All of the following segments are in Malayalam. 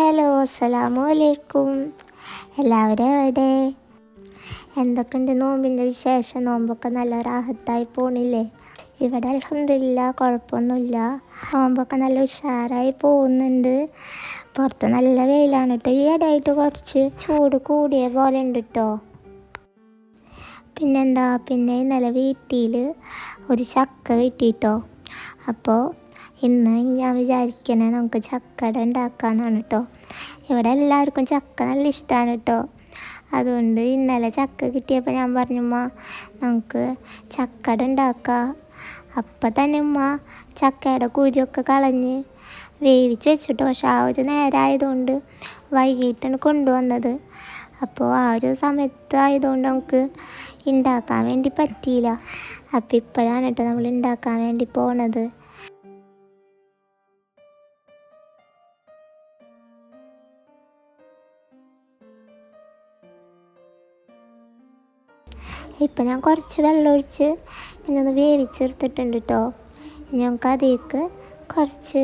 ഹലോ അസ്സലാമു അലൈക്കും എല്ലാവരും എവിടെ? എന്തൊക്കെയുണ്ട് നോമ്പിന്റെ വിശേഷം? നോമ്പൊക്കെ നല്ല റാഹത്തായി പോണില്ലേ? ഇവിടെ അലഹമില്ല കുഴപ്പമൊന്നുമില്ല. നോമ്പൊക്കെ നല്ല ഉഷാറായി പോകുന്നുണ്ട്. പുറത്ത് നല്ല വെയിലാണ് കേട്ടോ. ഈ ഇടയായിട്ട് കുറച്ച് ചൂട് കൂടിയ പോലെ ഉണ്ട് കേട്ടോ. പിന്നെന്താ? പിന്നെ ഇന്നലെ വീട്ടിൽ ഒരു ചക്ക കിട്ടിയിട്ടോ അപ്പോൾ ഇന്ന് ഞാൻ വിചാരിക്കണേ നമുക്ക് ചക്കട ഉണ്ടാക്കാന്നാണ് കേട്ടോ ഇവിടെ എല്ലാവർക്കും ചക്ക നല്ല ഇഷ്ടമാണ് കേട്ടോ അതുകൊണ്ട് ഇന്നലെ ചക്ക കിട്ടിയപ്പോൾ ഞാൻ പറഞ്ഞുമ്മ നമുക്ക് ചക്കട ഉണ്ടാക്കാം. അപ്പം തന്നെ ഉമ്മ ചക്കയുടെ കുരുമൊക്കെ കളഞ്ഞ് വേവിച്ച് വെച്ചിട്ട്. പക്ഷെ ആ ഒരു നേരമായതുകൊണ്ട് വൈകിട്ടാണ് കൊണ്ടുവന്നത്. അപ്പോൾ ആ ഒരു സമയത്ത് ആയതുകൊണ്ട് നമുക്ക് ഉണ്ടാക്കാൻ വേണ്ടി പറ്റിയില്ല. അപ്പോൾ ഇപ്പോഴാണ് കേട്ടോ നമ്മൾ ഉണ്ടാക്കാൻ വേണ്ടി പോണത്. ഇപ്പം ഞാൻ കുറച്ച് വെള്ളം ഒഴിച്ച് ഇങ്ങനെ വേവിച്ചെടുത്തിട്ടുണ്ട് കേട്ടോ നമുക്ക് അതിലേക്ക് കുറച്ച്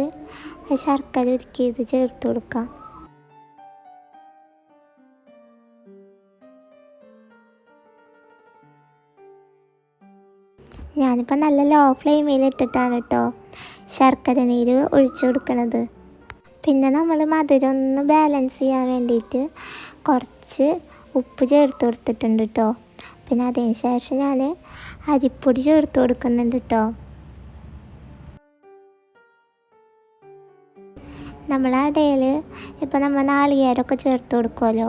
ശർക്കര ഉരുക്കിയത് ചേർത്ത് കൊടുക്കാം. ഞാനിപ്പോൾ നല്ല ലോ ഫ്ലെയിമിൽ ഇട്ടിട്ടാണ് കേട്ടോ ശർക്കര നീര് ഒഴിച്ചു കൊടുക്കണത്. പിന്നെ നമ്മൾ മധുരം ഒന്ന് ബാലൻസ് ചെയ്യാൻ വേണ്ടിയിട്ട് കുറച്ച് ഉപ്പ് ചേർത്ത് കൊടുത്തിട്ടുണ്ട് കേട്ടോ പിന്നെ അതിന് ശേഷം ഞാൻ അരിപ്പൊടി ചേർത്ത് കൊടുക്കുന്നുണ്ട് കേട്ടോ നമ്മളെ ഇടയിൽ ഇപ്പം നമ്മൾ നാളികേരമൊക്കെ ചേർത്ത് കൊടുക്കുമല്ലോ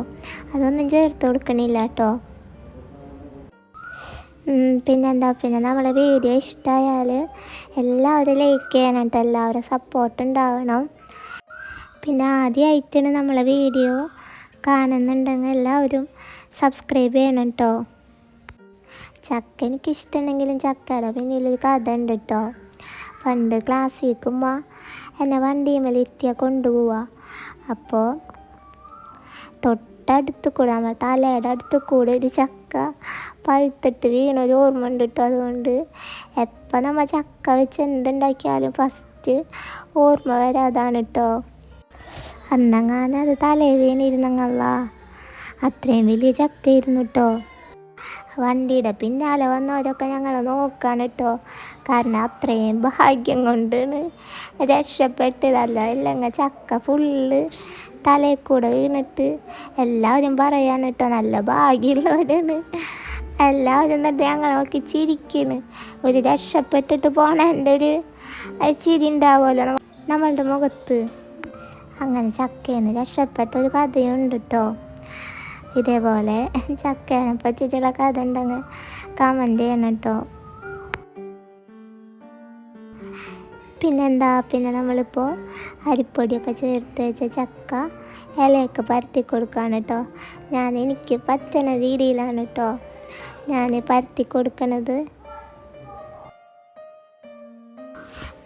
അതൊന്നും ചേർത്ത് കൊടുക്കണില്ല കേട്ടോ പിന്നെന്താ പിന്നെ നമ്മളെ വീഡിയോ ഇഷ്ടമായാൽ എല്ലാവരും ലൈക്ക് ചെയ്യണം കേട്ടോ എല്ലാവരും സപ്പോർട്ട് ഉണ്ടാവണം. പിന്നെ ആദ്യമായിട്ടാണ് നമ്മളെ വീഡിയോ കാണുന്നുണ്ടെങ്കിൽ എല്ലാവരും സബ്സ്ക്രൈബ് ചെയ്യണം കേട്ടോ ചക്ക എനിക്ക് ഇഷ്ടമുണ്ടെങ്കിലും ചക്കയുടെ പിന്നിലൊരു കഥ ഉണ്ട് കേട്ടോ പണ്ട് ക്ലാസ്സിൽ നിൽക്കുമ്പോൾ എന്നെ വണ്ടിയുമ്മൽ ഇരുത്തിയാൽ കൊണ്ടുപോവുക അപ്പോൾ തൊട്ടടുത്ത് കൂടെ നമ്മുടെ തലയുടെ അടുത്ത് കൂടെ ഒരു ചക്ക പഴുത്തിട്ട് വീണൊരു ഓർമ്മ ഉണ്ട് കേട്ടോ അതുകൊണ്ട് എപ്പോൾ നമ്മൾ ചക്ക വെച്ച് എന്തുണ്ടാക്കിയാലും ഫസ്റ്റ് ഓർമ്മ വരാതാണ് കേട്ടോ അന്നങ്ങാനത് തലേ തലയിൽ വീണിരുന്നങ്ങല്ല അത്രയും വലിയ ചക്കയായിരുന്നു കേട്ടോ വണ്ടിയുടെ പിന്നാലെ വന്നവരൊക്കെ ഞങ്ങൾ നോക്കാണ് കേട്ടോ കാരണം അത്രയും ഭാഗ്യം കൊണ്ടാണ് രക്ഷപ്പെട്ടതല്ല. ഇല്ലെങ്കിൽ ചക്ക ഫുള്ള് തലയിൽ കൂടെ വീണിട്ട് എല്ലാവരും പറയാൻ കേട്ടോ നല്ല ഭാഗ്യമുള്ളവരാണ്. എല്ലാവരും എന്നിട്ട് ഞങ്ങളെ നോക്കി ചിരിക്കുന്നു ഒരു രക്ഷപ്പെട്ടിട്ട് പോണതിന്റെ ഒരു ചിരി ഉണ്ടാവുമല്ലോ നമ്മളുടെ മുഖത്ത്. അങ്ങനെ ചക്കേന്ന് രക്ഷപ്പെട്ട ഒരു കഥയുണ്ട് കേട്ടോ ഇതേപോലെ ചക്കേനെ പറ്റിയിട്ടുള്ള കഥ ഉണ്ടെങ്കിൽ കമന്റ് ചെയ്യണം കേട്ടോ പിന്നെന്താ? പിന്നെ നമ്മളിപ്പോൾ അരിപ്പൊടിയൊക്കെ ചേർത്ത് വെച്ച ചക്ക ഇലയൊക്കെ പരത്തി കൊടുക്കുകയാണ് കേട്ടോ ഞാൻ എനിക്ക് പറ്റണ രീതിയിലാണ് കേട്ടോ ഞാൻ പരത്തി കൊടുക്കണത്.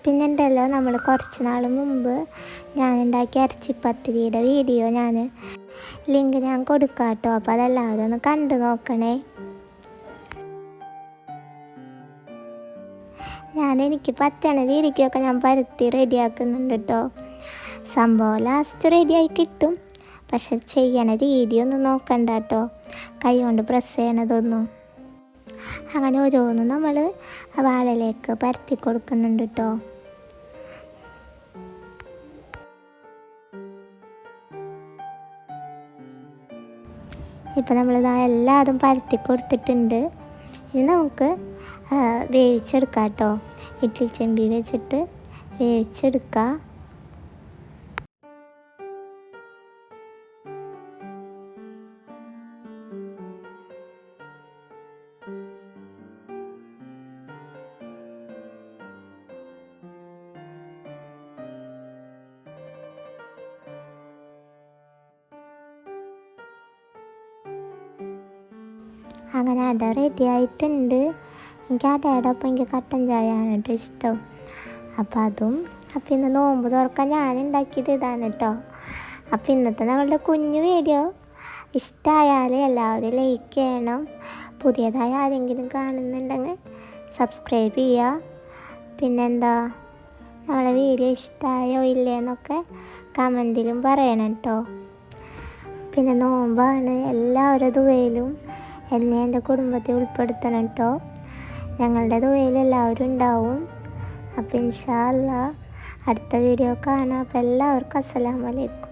പിന്നെ ഉണ്ടല്ലോ നമ്മൾ കുറച്ച് നാൾ മുമ്പ് ഞാൻ ഉണ്ടാക്കിയ ഇറച്ചിപ്പത്തിരിയുടെ വീഡിയോ ഞാൻ ലിങ്ക് ഞാൻ കൊടുക്കാം കേട്ടോ അപ്പോൾ അതെല്ലാവരും ഒന്ന് കണ്ടു നോക്കണേ. ഞാൻ എനിക്ക് പറ്റണ രീതിക്കൊക്കെ ഞാൻ പരത്തി റെഡിയാക്കുന്നുണ്ട് കേട്ടോ സംഭവം ലാസ്റ്റ് റെഡിയായി കിട്ടും. പക്ഷെ ചെയ്യണ രീതിയൊന്നും നോക്കണ്ട കേട്ടോ കൈ കൊണ്ട് പ്രസ് ചെയ്യണതൊന്നും. അങ്ങനെ ഓരോന്നും നമ്മൾ വാഴയിലേക്ക് പരത്തി കൊടുക്കുന്നുണ്ട് കേട്ടോ ഇപ്പം നമ്മളിതാ എല്ലാതും പരത്തി കൊടുത്തിട്ടുണ്ട്. ഇനി നമുക്ക് വേവിച്ചെടുക്കാം കേട്ടോ. ഇഡ്ഡലി ചെമ്പി വെച്ചിട്ട് വേവിച്ചെടുക്കാം. അങ്ങനെ അട റെഡി ആയിട്ടുണ്ട്. എനിക്ക് അടയുടെ ഒപ്പം എനിക്ക് കട്ടൻ ചായ കേട്ടോ ഇഷ്ടം. അപ്പം അതും അപ്പം ഇന്ന് നോമ്പ് തുറക്കാൻ ഞാൻ ഉണ്ടാക്കിയത് ഇതാണ് കേട്ടോ അപ്പം ഇന്നത്തെ നമ്മളുടെ കുഞ്ഞു വീഡിയോ ഇഷ്ടമായാൽ എല്ലാവരും ലൈക്ക് ചെയ്യണം. പുതിയതായ ആരെങ്കിലും കാണുന്നുണ്ടെങ്കിൽ സബ്സ്ക്രൈബ് ചെയ്യുക പിന്നെന്താ നമ്മളെ വീഡിയോ ഇഷ്ടമായോ ഇല്ലയെന്നൊക്കെ കമന്റിലും പറയണം കേട്ടോ പിന്നെ നോമ്പാണ് എല്ലാവരുടെ ദുവയിലും എന്നെ എന്റെ കുടുംബത്തെ ഉൾപ്പെടുത്തണം കേട്ടോ ഞങ്ങളുടെ എല്ലാവരും ഉണ്ടാവും. അപ്പം ഇൻഷാല്ല അടുത്ത വീഡിയോ കാണാം. അപ്പോൾ എല്ലാവർക്കും അസ്സലാമലൈക്കും